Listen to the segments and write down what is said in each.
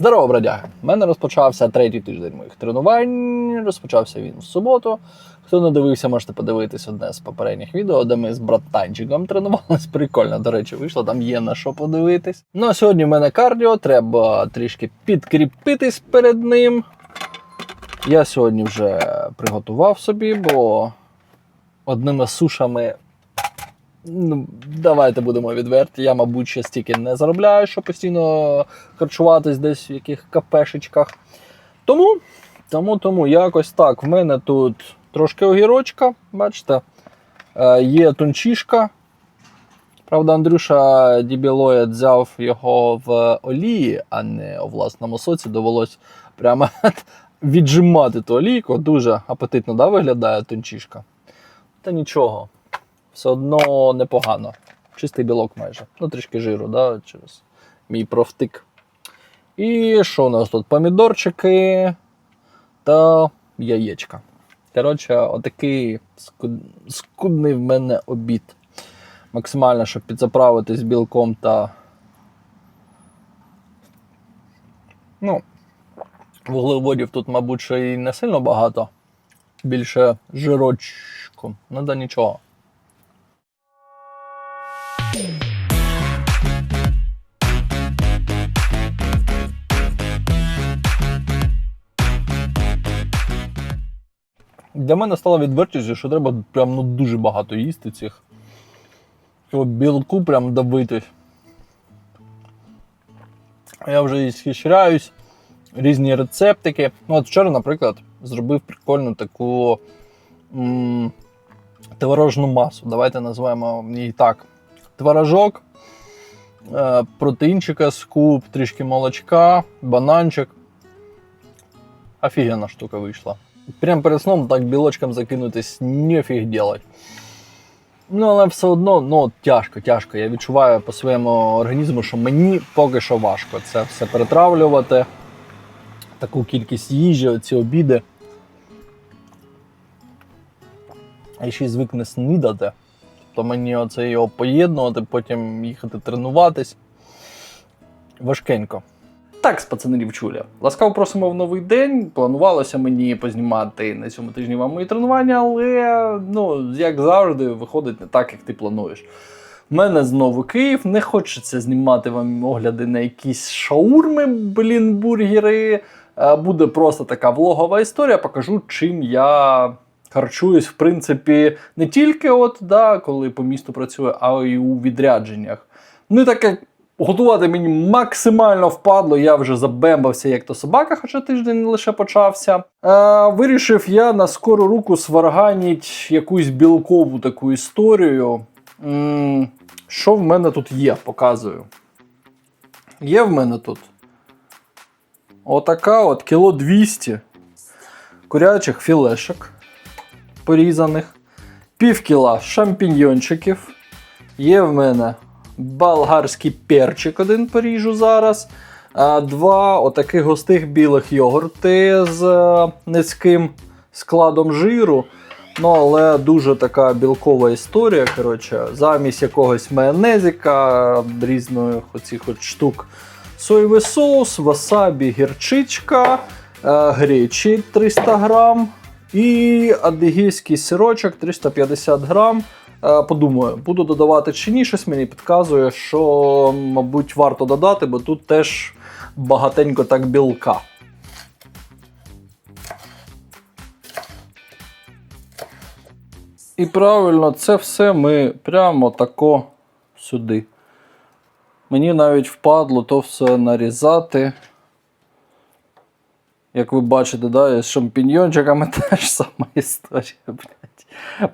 Здорово, бродяги! У мене розпочався третій тиждень моїх тренувань. Розпочався він в суботу. Хто не дивився, можете подивитись одне з попередніх відео, де ми з братанчиком тренувалися. Прикольно, до речі, вийшло, там є на що подивитись. Ну а сьогодні в мене кардіо, треба трішки підкріпитись перед ним. Я сьогодні вже приготував собі, бо одними сушами Ну, давайте будемо відверті. Я, мабуть, ще стільки не заробляю, щоб постійно харчуватись десь в яких кафешечках. Тому, тому, тому якось так. В мене тут трошки огірочка, бачите, Е, є тончишка. Правда, Андрюша Дібілоєд взяв його в олії, а не у власному соці. Довелось прямо віджимати ту олійку. Дуже апетитно да, виглядає тончишка. Та нічого все одно непогано. Чистий білок майже. Ну, трішки жиру, да, через мій профтик. І що у нас тут? Помідорчики та яєчка. Коротше, отакий скудний в мене обід. Максимально, щоб підзаправитись білком та. Ну, вуглеводів тут, мабуть, ще й не сильно багато. Більше жирочку. Ну да нічого. Для мене стало відвертістю, що треба прям ну, дуже багато їсти цих. Цього білку прям добитись. Я вже і схищряюсь, різні рецептики. Ну, от вчора, наприклад, зробив прикольну таку м- творожну масу. Давайте називаємо її так. Творожок, е- протеїнчика, скуп, трішки молочка, бананчик. Офігенна штука вийшла. Прям перед сном так білочком закинутись нефіг делать. Ну, але все одно ну, тяжко, тяжко. Я відчуваю по своєму організму, що мені поки що важко це все перетравлювати. Таку кількість їжі, ці обіди. А ще й звик не снідати. То мені оце його поєднувати, потім їхати тренуватись. Важкенько. Так, пацани дівчуля. Ласкаво просимо в новий день. Планувалося мені познімати на цьому тижні вам мої тренування, але ну, як завжди, виходить не так, як ти плануєш. У мене знову Київ, не хочеться знімати вам огляди на якісь шаурми, блін, бургери. Е, Буде просто така влогова історія. Покажу, чим я харчуюсь, в принципі, не тільки от, да, коли по місту працюю, а й у відрядженнях. Ну і так як Готувати мені максимально впадло, я вже забембався, як то собака, хоча тиждень лише почався. Е, вирішив я на скору руку сварганіть якусь білкову таку історію. М, що в мене тут є, показую. Є в мене тут отака от кіло 200 курячих філешок порізаних, пів кіла шампіньйончиків. Є в мене болгарський перчик один поріжу зараз. Два отаких густих білих йогурти з е, низьким складом жиру. Ну, але дуже така білкова історія. Коротше, замість якогось майонезика, різних оцих от штук. Соєвий соус, васабі, гірчичка, е, гречі 300 грам і адигейський сирочок 350 грам. Е, Подумаю, буду додавати чи ні, щось мені підказує, що, мабуть, варто додати, бо тут теж багатенько так білка. І правильно, це все ми прямо тако сюди. Мені навіть впадло то все нарізати. Як ви бачите, да, з шампіньйончиками теж сама історія.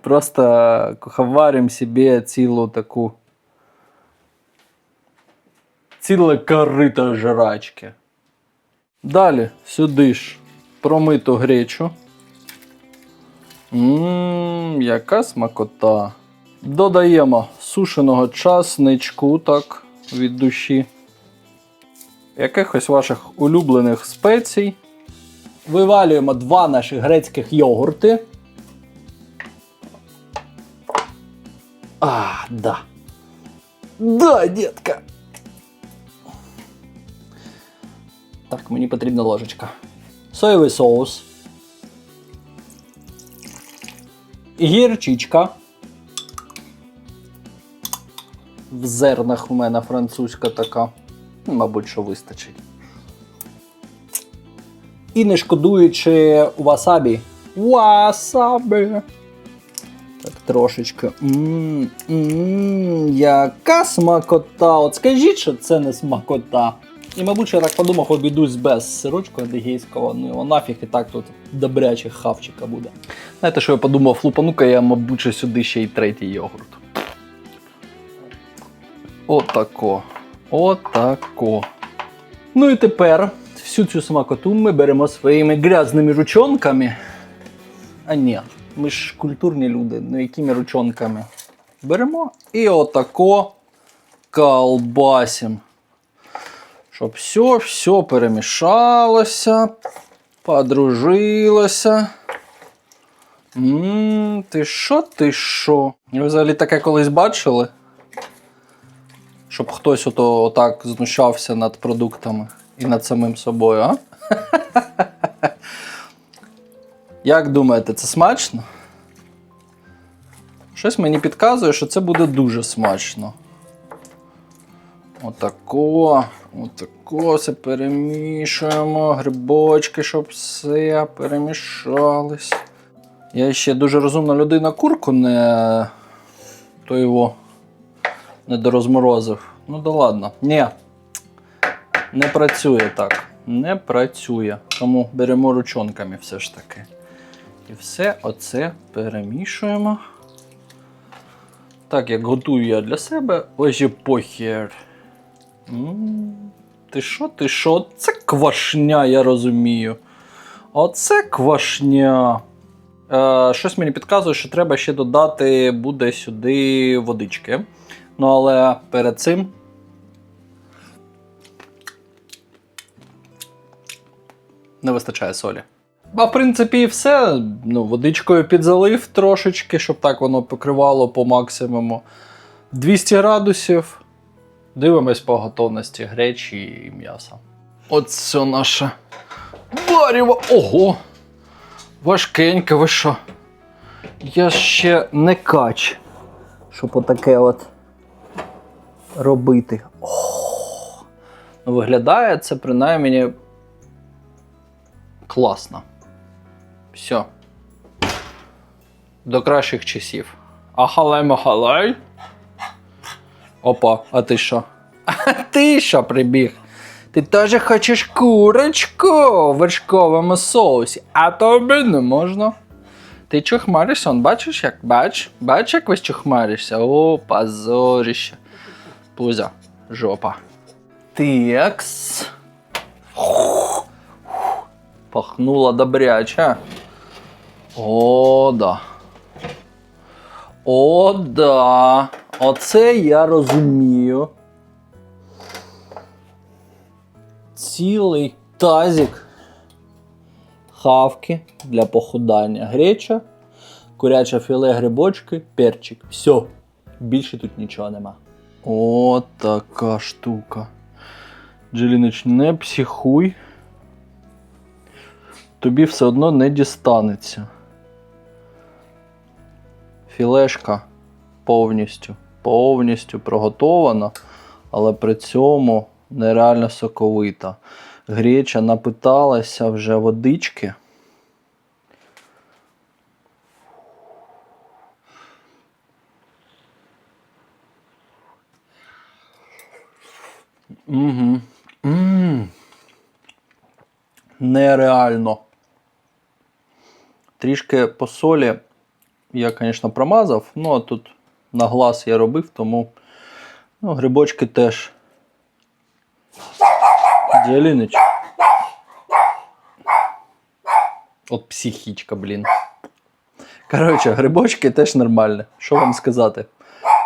Просто куховарим собі цілу таку. Ціле корито жрачки. Далі сюди ж промиту гречу. Ммм, яка смакота. Додаємо сушеного часничку, так, від душі. Якихось ваших улюблених спецій. Вивалюємо два наших грецьких йогурти. А, да. Да, детка. Так, мені потрібна ложечка. Соєвий соус. Гірчичка. В зернах у мене французька така. Мабуть, що вистачить. І не шкодуючи васабі. Васабі. Трошечки. Мм, мм, яка смакота. От скажіть, що це не смакота. І, мабуть, я так подумав, обійдусь без сирочку адигейського, ну його нафіг і так тут добряче хавчика буде. Знаєте, що я подумав, лупану-ка я, мабуть, сюди ще й третій йогурт. Отако. Отако. Ну і тепер всю цю смакоту ми беремо своїми грязними ручонками. А ні, ми ж культурні люди, ну якими ручонками? Беремо і отако колбасим. Щоб все, все перемішалося, подружилося. Ммм, ти що, ти що? Ви взагалі таке колись бачили? Щоб хтось ото отак знущався над продуктами і над самим собою, а? Як думаєте, це смачно? Щось мені підказує, що це буде дуже смачно. Отако, отако все перемішуємо. Грибочки, щоб все перемішалось. Я ще дуже розумна людина курку не то його не дорозморозив. Ну да ладно. Ні. Не працює так. Не працює. Тому беремо ручонками все ж таки. І все оце перемішуємо. Так, як готую я для себе, ось і похер. М, Ти що, ти що? Це квашня, я розумію. Оце квашня. Е, щось мені підказує, що треба ще додати буде сюди водички. Ну, але перед цим. Не вистачає солі. А в принципі, і все. Ну, водичкою підзалив трошечки, щоб так воно покривало по максимуму. 200 градусів. Дивимось по готовності гречі і м'яса. Оце наше варіво. Ого! Важкеньке, ви що? Я ще не кач, щоб отаке от робити. О! Ну, виглядає це принаймні класно. Все. До кращих часів. Ахалай махалай. Опа, а ти що? А ти що прибіг? Ти теж хочеш курочку в вершковому соусі, а тобі не можна. Ти чухмаришся, он бачиш, як бач? Бач, як весь чухмаришся? О, позорище. Пузя, жопа. Текс. Пахнуло добряче. О, да. О, да. Оце я розумію. Цілий тазик хавки для похудання. Греча, куряче філе, грибочки, перчик. Все. Більше тут нічого нема. О, така штука. Джелінич, не психуй. Тобі все одно не дістанеться. Філешка повністю, повністю приготована, але при цьому нереально соковита. Греча напиталася вже водички. Угу. м Нереально. Трішки по солі я, звісно, промазав, ну а тут на глаз я робив, тому ну, грибочки теж. Діалінич. От психічка, блін. Коротше, грибочки теж нормальні. Що вам сказати?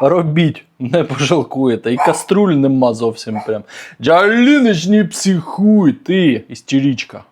Робіть, не пожалкуєте. І каструль нема зовсім прям. Джалінич, не психуй, ти, істеричка.